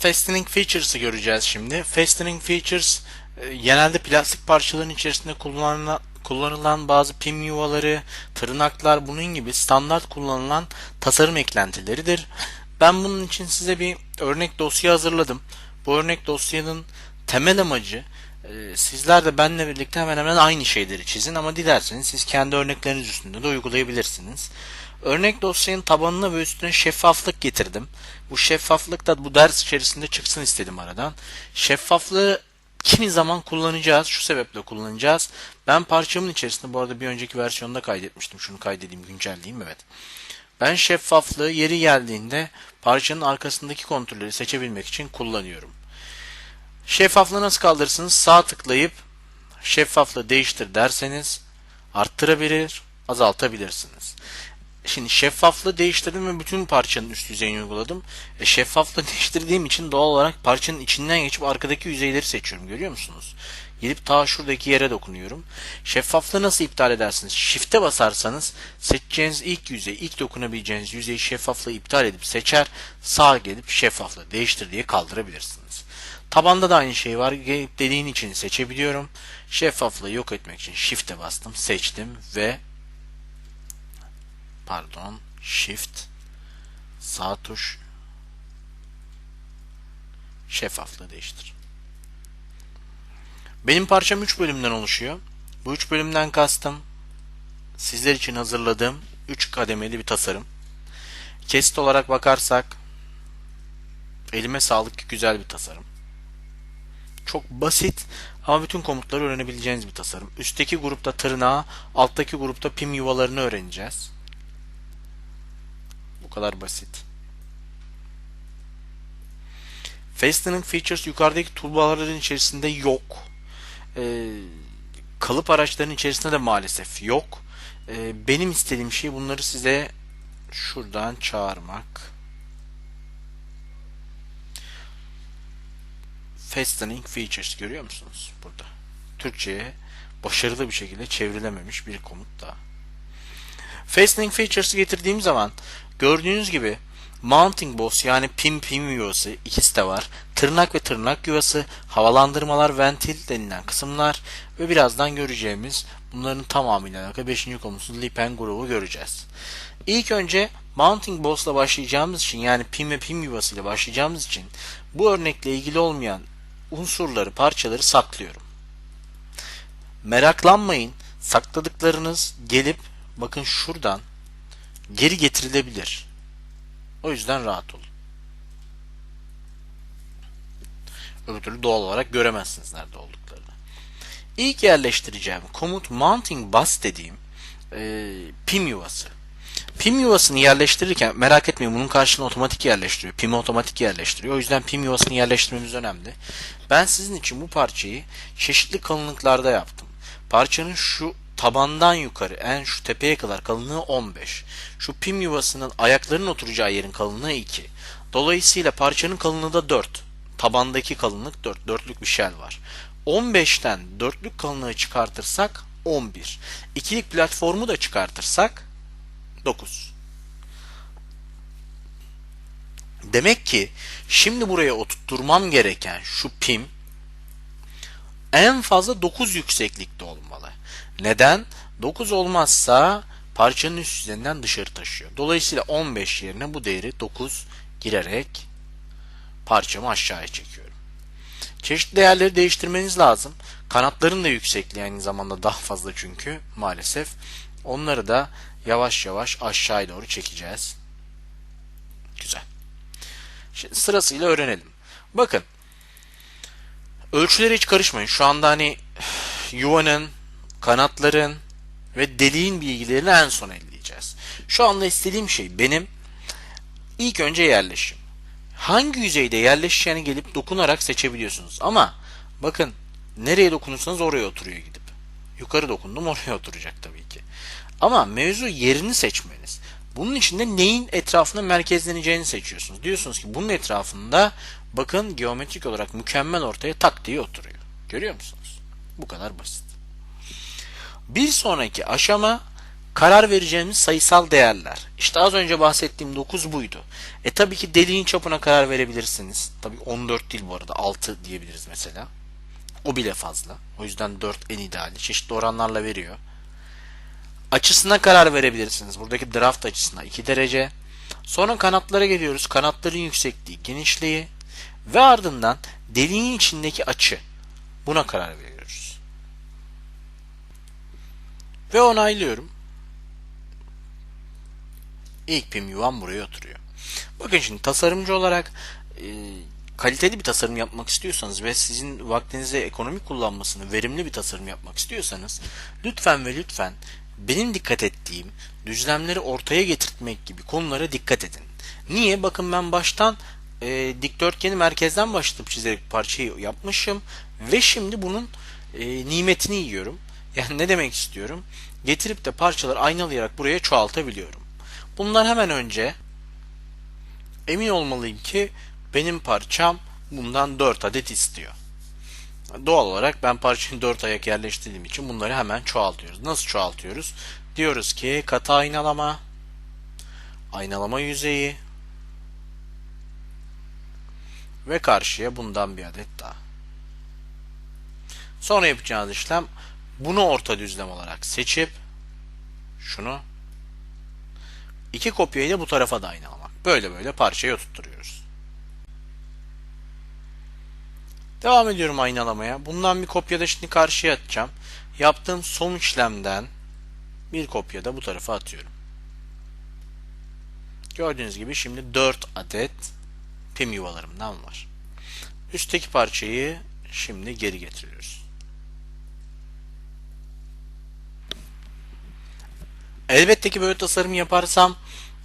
Fastening Features'ı göreceğiz şimdi. Fastening Features e, genelde plastik parçaların içerisinde kullanılan, kullanılan bazı pim yuvaları, tırnaklar bunun gibi standart kullanılan tasarım eklentileridir. Ben bunun için size bir örnek dosya hazırladım. Bu örnek dosyanın temel amacı e, sizler de benimle birlikte hemen hemen aynı şeyleri çizin ama dilerseniz siz kendi örnekleriniz üstünde de uygulayabilirsiniz. Örnek dosyanın tabanına ve üstüne şeffaflık getirdim. Bu şeffaflık da bu ders içerisinde çıksın istedim aradan. Şeffaflığı kimi zaman kullanacağız. Şu sebeple kullanacağız. Ben parçamın içerisinde bu arada bir önceki versiyonda kaydetmiştim. Şunu kaydedeyim, güncelleyeyim. Evet. Ben şeffaflığı yeri geldiğinde parçanın arkasındaki kontrolleri seçebilmek için kullanıyorum. Şeffaflığı nasıl kaldırırsınız? Sağ tıklayıp şeffaflığı değiştir derseniz arttırabilir, azaltabilirsiniz. Şimdi şeffaflığı değiştirdim ve bütün parçanın üst yüzeyini uyguladım. E, şeffaflığı değiştirdiğim için doğal olarak parçanın içinden geçip arkadaki yüzeyleri seçiyorum. Görüyor musunuz? Gelip ta şuradaki yere dokunuyorum. Şeffaflığı nasıl iptal edersiniz? Shift'e basarsanız seçeceğiniz ilk yüzey, ilk dokunabileceğiniz yüzeyi şeffaflığı iptal edip seçer. Sağa gelip şeffaflığı değiştir diye kaldırabilirsiniz. Tabanda da aynı şey var. Gelip dediğin için seçebiliyorum. Şeffaflığı yok etmek için Shift'e bastım, seçtim ve pardon shift sağ tuş şeffaflığı değiştir. Benim parçam 3 bölümden oluşuyor. Bu 3 bölümden kastım sizler için hazırladığım 3 kademeli bir tasarım. Kesit olarak bakarsak elime sağlık güzel bir tasarım. Çok basit ama bütün komutları öğrenebileceğiniz bir tasarım. Üstteki grupta tırnağı, alttaki grupta pim yuvalarını öğreneceğiz. Bu kadar basit. Fastening Features yukarıdaki toolbarların içerisinde yok. Ee, kalıp araçların içerisinde de maalesef yok. Ee, benim istediğim şey bunları size şuradan çağırmak. Fastening Features görüyor musunuz burada? Türkçe'ye başarılı bir şekilde çevrilememiş bir komut daha. Fastening Features'ı getirdiğim zaman gördüğünüz gibi Mounting Boss yani pin pin yuvası ikisi de var. Tırnak ve tırnak yuvası, havalandırmalar, ventil denilen kısımlar ve birazdan göreceğimiz bunların tamamıyla alakalı 5. konusu Lip and Groove'u göreceğiz. İlk önce Mounting Boss ile başlayacağımız için yani pin ve pin yuvası ile başlayacağımız için bu örnekle ilgili olmayan unsurları, parçaları saklıyorum. Meraklanmayın. Sakladıklarınız gelip bakın şuradan geri getirilebilir. O yüzden rahat olun. Öbür türlü doğal olarak göremezsiniz nerede olduklarını. İlk yerleştireceğim komut mounting bus dediğim e, pim yuvası. Pim yuvasını yerleştirirken merak etmeyin bunun karşılığını otomatik yerleştiriyor. Pimi otomatik yerleştiriyor. O yüzden pim yuvasını yerleştirmemiz önemli. Ben sizin için bu parçayı çeşitli kalınlıklarda yaptım. Parçanın şu tabandan yukarı en şu tepeye kadar kalınlığı 15. Şu pim yuvasının ayaklarının oturacağı yerin kalınlığı 2. Dolayısıyla parçanın kalınlığı da 4. Tabandaki kalınlık 4. Dörtlük bir şel var. 15'ten dörtlük kalınlığı çıkartırsak 11. İkilik platformu da çıkartırsak 9. Demek ki şimdi buraya oturtturmam gereken şu pim en fazla 9 yükseklikte. Neden? 9 olmazsa parçanın üst yüzeyinden dışarı taşıyor. Dolayısıyla 15 yerine bu değeri 9 girerek parçamı aşağıya çekiyorum. Çeşitli değerleri değiştirmeniz lazım. Kanatların da yüksekliği aynı zamanda daha fazla çünkü maalesef. Onları da yavaş yavaş aşağıya doğru çekeceğiz. Güzel. Şimdi sırasıyla öğrenelim. Bakın. Ölçülere hiç karışmayın. Şu anda hani yuvanın, kanatların ve deliğin bilgilerini en son elleyeceğiz. Şu anda istediğim şey benim ilk önce yerleşim. Hangi yüzeyde yerleşeceğini gelip dokunarak seçebiliyorsunuz. Ama bakın nereye dokunursanız oraya oturuyor gidip. Yukarı dokundum oraya oturacak tabii ki. Ama mevzu yerini seçmeniz. Bunun için de neyin etrafında merkezleneceğini seçiyorsunuz. Diyorsunuz ki bunun etrafında bakın geometrik olarak mükemmel ortaya tak diye oturuyor. Görüyor musunuz? Bu kadar basit. Bir sonraki aşama karar vereceğimiz sayısal değerler. İşte az önce bahsettiğim 9 buydu. E tabii ki deliğin çapına karar verebilirsiniz. Tabii 14 değil bu arada 6 diyebiliriz mesela. O bile fazla. O yüzden 4 en ideali. Çeşitli oranlarla veriyor. Açısına karar verebilirsiniz. Buradaki draft açısına 2 derece. Sonra kanatlara geliyoruz. Kanatların yüksekliği, genişliği ve ardından deliğin içindeki açı. Buna karar veriyoruz. Ve onaylıyorum. İlk pim yuvam buraya oturuyor. Bakın şimdi tasarımcı olarak e, kaliteli bir tasarım yapmak istiyorsanız ve sizin vaktinizi ekonomik kullanmasını, verimli bir tasarım yapmak istiyorsanız lütfen ve lütfen benim dikkat ettiğim düzlemleri ortaya getirtmek gibi konulara dikkat edin. Niye? Bakın ben baştan e, dikdörtgeni merkezden başlayıp çizerek parçayı yapmışım ve şimdi bunun e, nimetini yiyorum. Yani ne demek istiyorum? Getirip de parçaları aynalayarak buraya çoğaltabiliyorum. Bundan hemen önce emin olmalıyım ki benim parçam bundan 4 adet istiyor. Doğal olarak ben parçayı 4 ayak yerleştirdiğim için bunları hemen çoğaltıyoruz. Nasıl çoğaltıyoruz? Diyoruz ki katı aynalama, aynalama yüzeyi ve karşıya bundan bir adet daha. Sonra yapacağınız işlem bunu orta düzlem olarak seçip şunu iki kopyayı da bu tarafa da aynalamak. Böyle böyle parçayı oturtturuyoruz. Devam ediyorum aynalamaya. Bundan bir kopya da şimdi karşıya atacağım. Yaptığım son işlemden bir kopya da bu tarafa atıyorum. Gördüğünüz gibi şimdi 4 adet pim yuvalarımdan var. Üstteki parçayı şimdi geri getiriyoruz. Elbette ki böyle tasarım yaparsam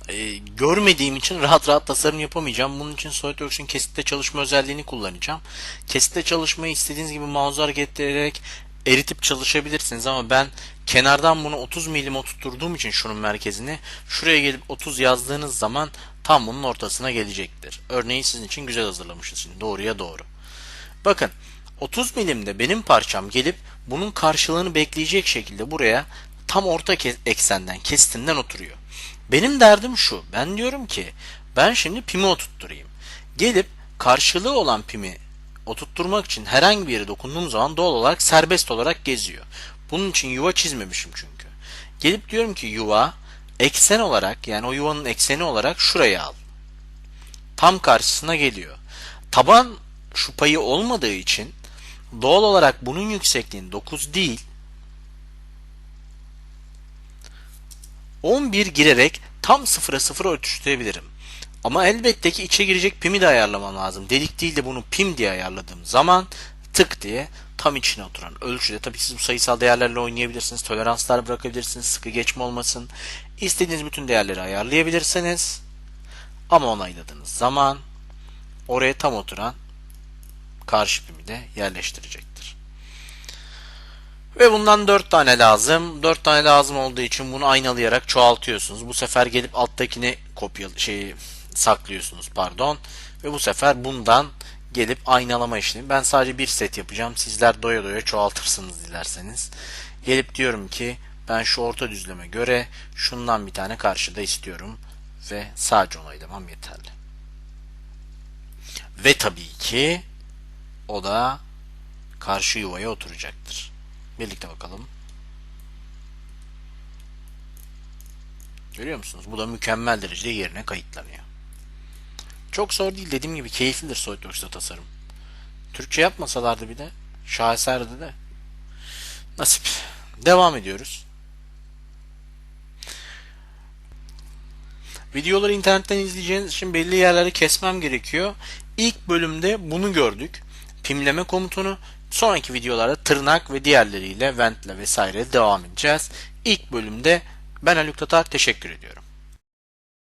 e, görmediğim için rahat rahat tasarım yapamayacağım. Bunun için SolidWorks'un kesitte çalışma özelliğini kullanacağım. Kesitte çalışmayı istediğiniz gibi mouse hareket eritip çalışabilirsiniz ama ben kenardan bunu 30 milim oturtturduğum için şunun merkezini şuraya gelip 30 yazdığınız zaman tam bunun ortasına gelecektir. Örneği sizin için güzel hazırlamışız şimdi doğruya doğru. Bakın 30 milimde benim parçam gelip bunun karşılığını bekleyecek şekilde buraya tam orta eksenden kestinden oturuyor. Benim derdim şu. Ben diyorum ki ben şimdi pimi oturtturayım. Gelip karşılığı olan pimi oturtturmak için herhangi bir yere dokunduğum zaman doğal olarak serbest olarak geziyor. Bunun için yuva çizmemişim çünkü. Gelip diyorum ki yuva eksen olarak yani o yuvanın ekseni olarak şuraya al. Tam karşısına geliyor. Taban şu payı olmadığı için doğal olarak bunun yüksekliğini 9 değil 11 girerek tam sıfıra sıfır ölçüştürebilirim. Ama elbette ki içe girecek pimi de ayarlamam lazım. Delik değil de bunu pim diye ayarladığım zaman tık diye tam içine oturan ölçüde. Tabii siz bu sayısal değerlerle oynayabilirsiniz. Toleranslar bırakabilirsiniz. Sıkı geçme olmasın. İstediğiniz bütün değerleri ayarlayabilirsiniz. Ama onayladığınız zaman oraya tam oturan karşı pimi de yerleştirecektir. Ve bundan 4 tane lazım. 4 tane lazım olduğu için bunu aynalayarak çoğaltıyorsunuz. Bu sefer gelip alttakini kopya şeyi saklıyorsunuz pardon. Ve bu sefer bundan gelip aynalama işlemi. Ben sadece bir set yapacağım. Sizler doya doya çoğaltırsınız dilerseniz. Gelip diyorum ki ben şu orta düzleme göre şundan bir tane karşıda istiyorum. Ve sadece onaylamam yeterli. Ve tabii ki o da karşı yuvaya oturacaktır. Birlikte bakalım. Görüyor musunuz? Bu da mükemmel derecede yerine kayıtlanıyor. Çok zor değil. Dediğim gibi keyiflidir SolidWorks'ta tasarım. Türkçe yapmasalardı bir de şaheserdi de. Nasip. Devam ediyoruz. Videoları internetten izleyeceğiniz için belli yerleri kesmem gerekiyor. İlk bölümde bunu gördük. Pimleme komutunu. Sonraki videolarda tırnak ve diğerleriyle ventle vesaire devam edeceğiz. İlk bölümde ben Haluk Tatar teşekkür ediyorum.